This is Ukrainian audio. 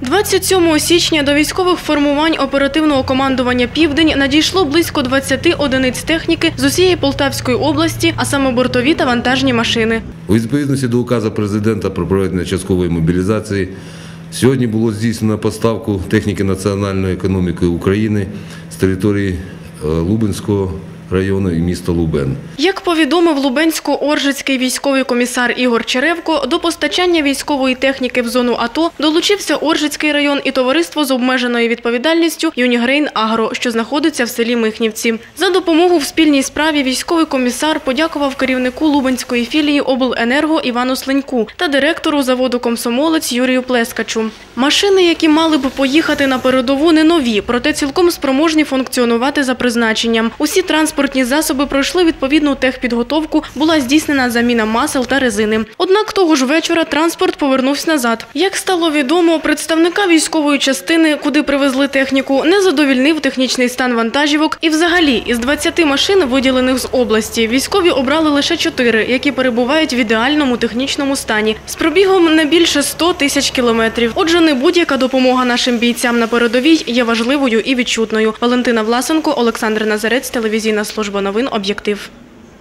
27 січня до військових формувань оперативного командування Південь надійшло близько 20 одиниць техніки з усієї Полтавської області, а саме бортові та вантажні машини. У відповідності до указу президента про проведення часткової мобілізації сьогодні було здійснено поставку техніки національної економіки України з території е, Лубенського району і міста Лубен. Як повідомив Лубенсько-Оржицький військовий комісар Ігор Черевко, до постачання військової техніки в зону АТО долучився Оржицький район і товариство з обмеженою відповідальністю Юнігрейн Агро, що знаходиться в селі Михнівці. За допомогу в спільній справі військовий комісар подякував керівнику Лубенської філії обленерго Івану Сленьку та директору заводу Комсомолець Юрію Плескачу. Машини, які мали б поїхати на передову, не нові, проте цілком спроможні функціонувати за призначенням. Усі транспортні засоби пройшли відповідну техпідготовку, була здійснена заміна масел та резини. Однак того ж вечора транспорт повернувся назад. Як стало відомо, представника військової частини, куди привезли техніку, не задовільнив технічний стан вантажівок. І взагалі із 20 машин, виділених з області, військові обрали лише 4, які перебувають в ідеальному технічному стані з пробігом не більше 100 тисяч кілометрів. Отже, не будь-яка допомога нашим бійцям на передовій є важливою і відчутною. Валентина Власенко, Олександр Назарець, телевізійна служба новин «Об'єктив».